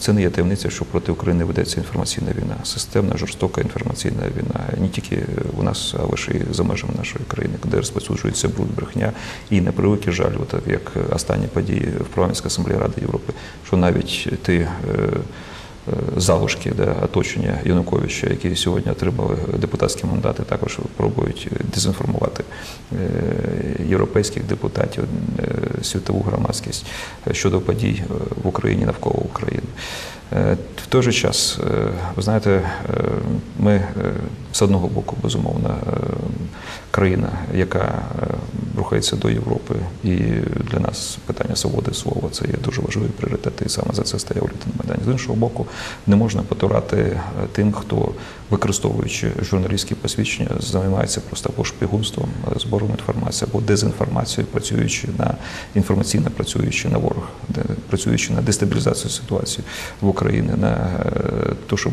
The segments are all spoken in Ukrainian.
це не є таємниця, що проти України ведеться інформаційна війна, системна, жорстока інформаційна війна. Не тільки у нас, а лише і за межами нашої країни, де розповсюджується бруд, брехня. І на превеликий жаль, от як останні події в парламентській асамблеї Ради Європи, що навіть ти. е, е, Залишки да, оточення Януковича, які сьогодні отримали депутатські мандати, також пробують дезінформувати е, європейських депутатів, е, світову громадськість щодо подій е, в Україні навколо України. Е, В той же час, е, ви знаєте, е, ми е, з одного боку, безумовно, е, країна, яка е, рухається до Європи, і для нас питання свободи слова це є дуже важливий пріоритет, і саме за це стояв Літин Майдані. З іншого боку, не можна потурати е, тим, хто, використовуючи журналістські посвідчення, займається просто або шпигунством, е, збором інформації, або дезінформацією, працюючи на інформаційно працюючи на ворог, працюючи на дестабілізацію ситуації в Україні, на те, щоб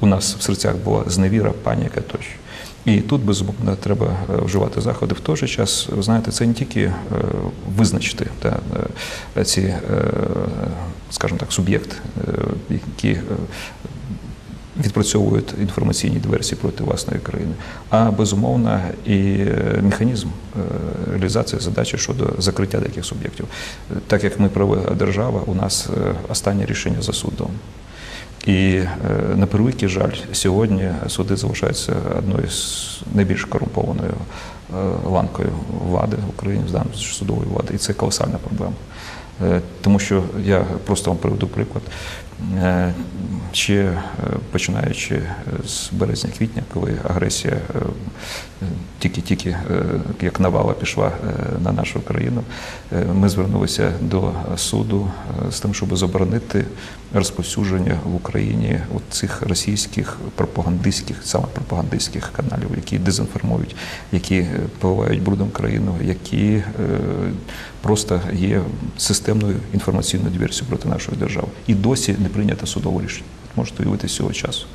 у нас в серцях була зневіра, паніка тощо. І тут безумовно треба е, вживати заходи. В той же час, ви знаєте, це не тільки е, визначити та, е, ці, е, скажімо так, суб'єкти, е, які е, відпрацьовують інформаційні диверсії проти власної країни, а безумовно і е, механізм е, реалізації задачі щодо закриття деяких суб'єктів. Е, Так як ми правова держава, у нас е, останнє рішення за судом. І е, на превеликий жаль, сьогодні суди залишаються одною з найбільш корумпованою е, ланкою влади в Україні, з судової влади, і це колосальна проблема. Е, Тому що я просто вам приведу приклад. Ще починаючи з березня-квітня, коли агресія тільки-тільки е, як навала пішла е, на нашу країну, е, ми звернулися до суду з тим, щоб заборонити розповсюдження в Україні цих російських пропагандистських, саме пропагандистських каналів, які дезінформують, які поливають брудом країну, які просто є системною інформаційною диверсією проти нашої держави. І досі не прийнято судове рішення. Можете уявити з цього часу.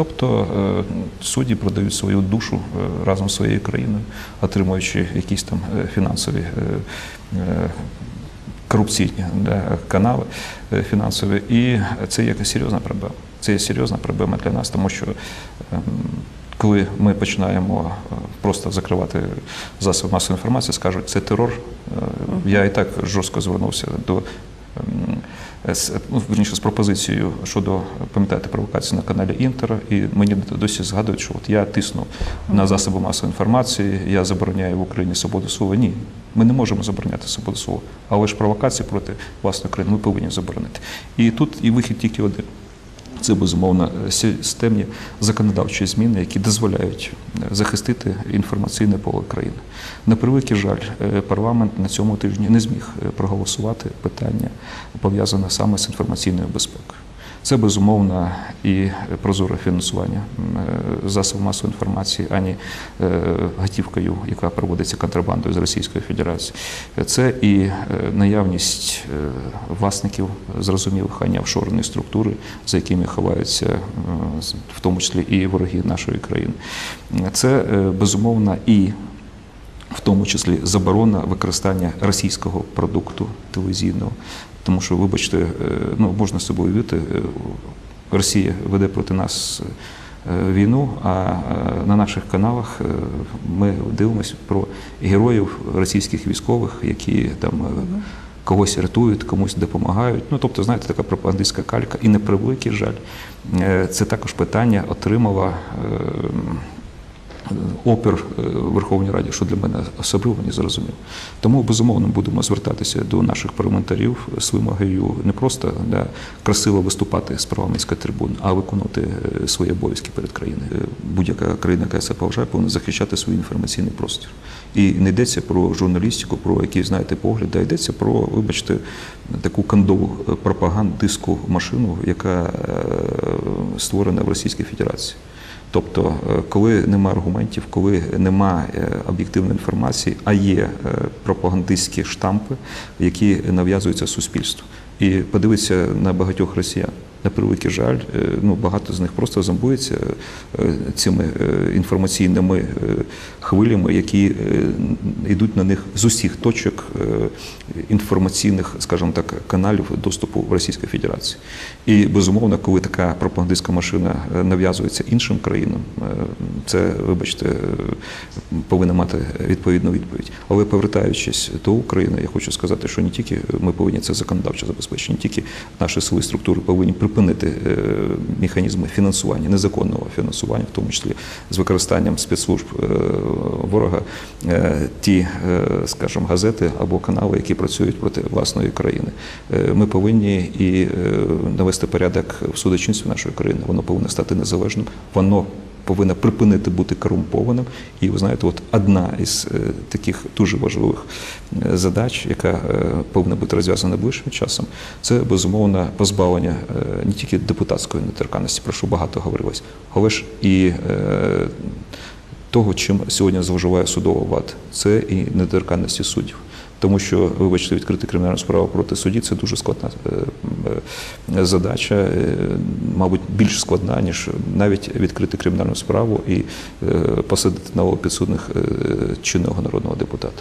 Тобто е, судді продають свою душу е, разом з своєю країною, отримуючи якісь там е, фінансові корупційні канали фінансові. І це є серйозна проблема. Це є серйозна проблема для нас, тому що ем, коли ми починаємо просто закривати засоби масової інформації, скажуть, це терор. Я і так жорстко звернувся до ем, з, ну, верніше, з пропозицією щодо пам'ятаєте провокації на каналі Інтер, і мені досі згадують, що от я тисну на засоби масової інформації, я забороняю в Україні свободу слова. Ні, ми не можемо забороняти свободу слова, але ж провокації проти власної країни ми повинні заборонити. І тут і вихід тільки один. Це безумовно системні законодавчі зміни, які дозволяють е, захистити інформаційне поле країни. На превеликий жаль, е, парламент на цьому тижні не зміг е, проголосувати питання пов'язане саме з інформаційною безпекою. Це безумовно і прозоре фінансування е, засобів масової інформації, ані е, готівкою, яка проводиться контрабандою з Російської Федерації. Це і е, наявність власників зрозумілих ані офшорної структури, за якими ховаються в тому числі і вороги нашої країни. Це безумовно і в тому числі заборона використання російського продукту телевізійного. Тому що, вибачте, е, ну можна собі уявити, е, Росія веде проти нас е, війну, а на наших каналах ми дивимося про героїв російських військових, які там когось рятують, комусь допомагають. Ну тобто, знаєте, така пропагандистська калька. І на превеликий жаль, це також питання отримала. Е, опір е, в Верховній Раді, що для мене особливо не зрозуміло. Тому безумовно будемо звертатися до наших парламентарів з вимогою не просто да, красиво виступати з парламентської трибуни, а виконувати е, свої обов'язки перед країною. Е, Будь-яка країна, яка це поважає, повинна захищати свій інформаційний простір. І не йдеться про журналістику, про якісь, знаєте, погляди, а йдеться про, вибачте, таку кандову е, пропагандистську машину, яка е, створена в Російській Федерації. Тобто, е, коли нема аргументів, коли нема е, об'єктивної інформації, а є е, пропагандистські штампи, які нав'язуються суспільству. І подивитися на багатьох росіян. На превеликий жаль, е, ну багато з них просто зомбуються е, цими е, інформаційними хвилями, які йдуть на них з усіх точок інформаційних, скажімо так, каналів доступу в Російської Федерації. І безумовно, коли така пропагандистська машина нав'язується іншим країнам, це, вибачте, повинна мати відповідну відповідь. Але повертаючись до України, я хочу сказати, що не тільки ми повинні це законодавчо забезпечити, не тільки наші сили структури повинні припинити е, механізми фінансування, незаконного фінансування, в тому числі з використанням спецслужб е, ворога, е, ті, скажімо, газети або канали, які працюють проти власної країни. Ми повинні і навести порядок в судочинстві нашої країни. Воно повинно стати незалежним. Воно повинна припинити бути корумпованим. І ви знаєте, от одна із е, таких дуже важливих е, задач, яка е, повинна бути розв'язана ближчим часом, це безумовно позбавлення не тільки депутатської недоторканності, про що багато говорилось, але ж і того, чим сьогодні зловживає судова влада, це і недоторканності суддів. Тому що, вибачте, відкрити кримінальну справу проти судді це дуже складна е, е, задача, е, мабуть, більш складна, ніж навіть відкрити кримінальну справу і посадити на підсудних чинного народного депутата.